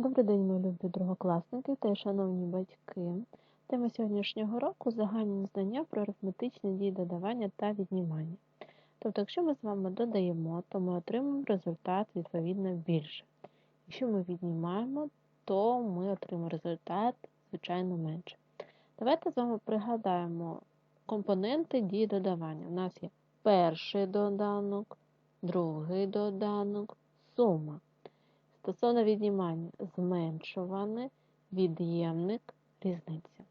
Добрий день, мої любі другокласники та шановні батьки. Тема сьогоднішнього року загальні знання про арифметичні дії додавання та віднімання. Тобто, якщо ми з вами додаємо, то ми отримаємо результат відповідно більше. Якщо ми віднімаємо, то ми отримаємо результат, звичайно, менше. Давайте з вами пригадаємо компоненти дії додавання. У нас є перший доданок, другий доданок, сума. Стосовно віднімання зменшуване, від'ємник, різниця.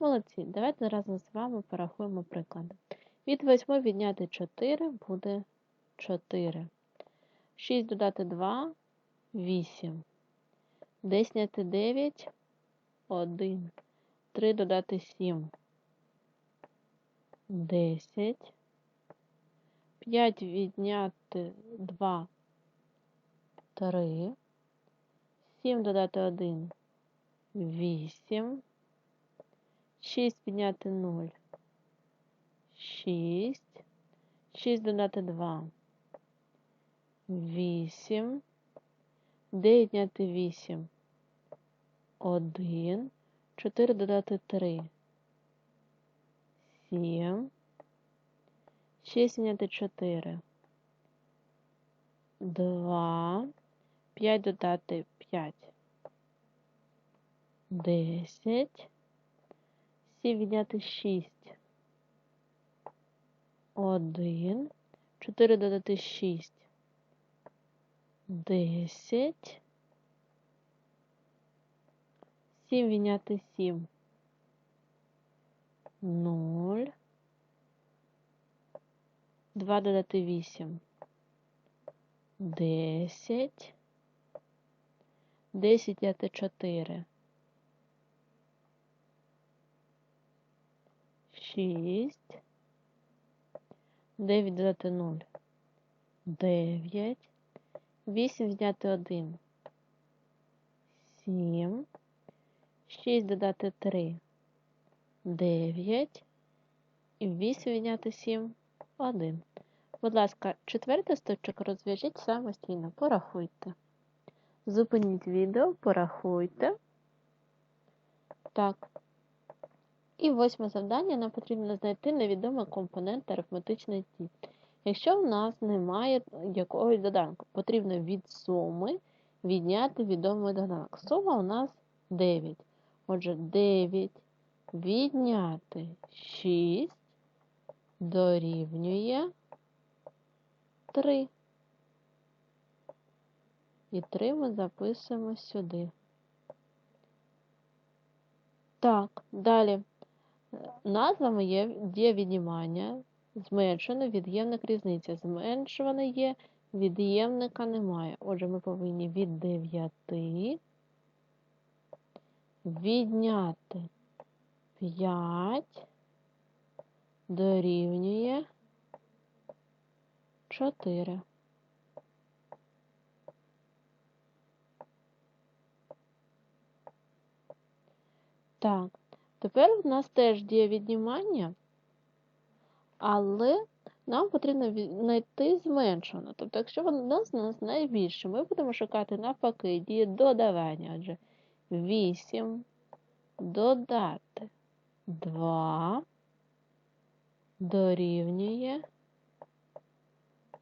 Молодці, давайте разом з вами порахуємо приклади. Від 8 відняти 4 буде 4. 6 додати 2 8. 10 зняти 9 1. 3 додати 7 10. 5 відняти 2 3. 7 додати 1 8. 6 підняти 0 6. 6 додати 2 8. 9 відняти 8 1. 4 додати 3 7. 6 відняти 4 2. 5 додати 5 10. 7 відняти 6 1. 4 додати 6 10. 7 відняти 7 0. 2 додати 8 10. 10 відняти 4 6. 9 додати 0 9. 8 відняти 1 7. 6 додати 3 9. І 8 відняти 7 1. Будь ласка, четвертий стовпчик розв'яжіть самостійно, порахуйте. Зупиніть відео, порахуйте. Так. І восьме завдання нам потрібно знайти невідомий компонент арифметичної дії. Якщо в нас немає якогось доданку, потрібно від суми відняти відомий доданок. Сума у нас 9. Отже, 9 відняти 6 дорівнює 3. І 3 ми записуємо сюди. Так, далі. Назвами є дія віднімання, зменшено від'ємник різниця. Зменшуване є, від'ємника немає. Отже, ми повинні від 9 відняти 5 дорівнює 4. Так, тепер в нас теж діє віднімання, але нам потрібно знайти зменшено. Тобто, якщо в нас у нас найбільше, ми будемо шукати навпаки дії додавання. Адже 8 додати 2 дорівнює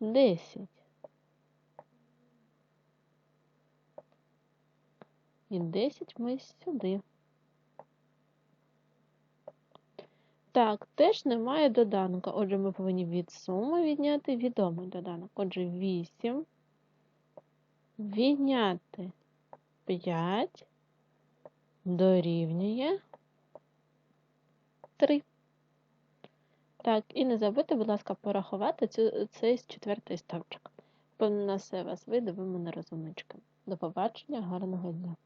10. І 10 ми сюди. Так, теж немає доданка. Отже, ми повинні від суми відняти відомий доданок. Отже, 8 відняти 5 дорівнює 3. Так, і не забудьте, будь ласка, порахувати цю, цей четвертий ставчик. Певно, на все вас вийде, ви мене. До побачення, гарного дня!